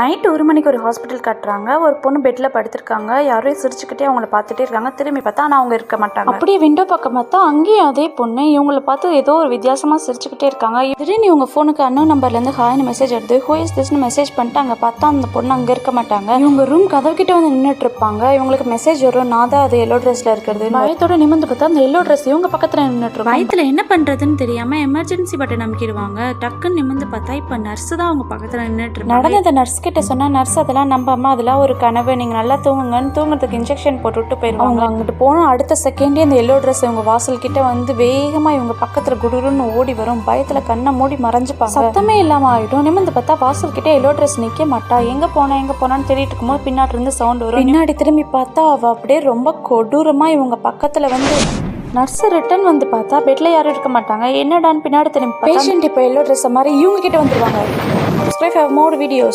Night ஒரு மணிக்கு ஒரு ஹாஸ்பிட்டல் கட்டுறாங்க. ஒரு பொண்ணு பெட்டில் படுத்திருக்காங்க. யாரையும் சிரிச்சுக்கிட்டே அவங்கள பார்த்துட்டே இருக்காங்க. திரும்பி பார்த்தா ஆனால் அவங்க இருக்க மாட்டாங்க. அப்படியே விண்டோ பக்கம் பார்த்தா அங்கேயும் அதே பொண்ணு. இவங்கள பார்த்து ஏதோ ஒரு வித்தியாசமாக சிரிச்சுக்கிட்டே இருக்காங்க. திடீர்னு இவங்க ஃபோனுக்கு அண்ணன் நம்பர்லேருந்து ஹாய்னு மெசேஜ் எடுத்து ஹூ இஸ் திஸ்னு மெசேஜ் பண்ணிட்டு அங்கே பார்த்தா அந்த பொண்ணு அங்கே இருக்க மாட்டாங்க. இவங்க ரூம் கதவு கிட்ட வந்து நின்றுட்டு இருப்பாங்க. இவங்களுக்கு மெசேஜ் வரும். நான் தான் அது எல்லோ ட்ரெஸ்ல இருக்கிறது. பயத்தோட நிமிந்து பார்த்தா அந்த எல்லோ ட்ரெஸ் இவங்க பக்கத்தில் நின்றுட்டு பயத்தில் என்ன பண்ணுறதுன்னு தெரியாமல் எமர்ஜென்சி பட்டன் நம்பிக்கிடுவாங்க டக்குன்னு நிமிந்து பார்த்தா இப்போ நர்ஸ் தான் அவங்க பக்கத்தில் நின்றுட்டு நடந்ததை நர்ஸ் கிட்ட சொன்னா நர்ஸ் அதெல்லாம் நம்பாம அதெல்லாம் ஒரு கனவு. நீங்க நல்லா தூங்குங்கன்னு தூங்குறதுக்கு இன்ஜெக்ஷன் போட்டு விட்டு போயிருவாங்க. அவங்க அங்கிட்டு போன அடுத்த செகண்டே அந்த எல்லோ ட்ரெஸ் இவங்க வாசல் கிட்ட வந்து வேகமா இவங்க பக்கத்துல குடுகுடுன்னு ஓடி வரும். பயத்துல கண்ணை மூடி மறைஞ்சுப்பாங்க. சத்தமே இல்லாம ஆயிடும். நிமிந்து பார்த்தா வாசல் கிட்ட எல்லோ ட்ரெஸ் நிக்க மாட்டா. எங்க போனா எங்க போனான்னு தேடிட்டு இருக்கும்போது பின்னாடி இருந்து சவுண்ட் வரும். பின்னாடி திரும்பி பார்த்தா அவ அப்படியே ரொம்ப கொடூரமா இவங்க பக்கத்துல வந்து நர்ஸ் ரிட்டன் வந்து பார்த்தா பெட்ல யாரும் இருக்க மாட்டாங்க. என்னடான்னு பின்னாடி திரும்பி பேஷண்ட் இப்போ எல்லோ ட்ரெஸ் மாதிரி இவங்க கிட்ட வந்துருவாங்க. Subscribe more videos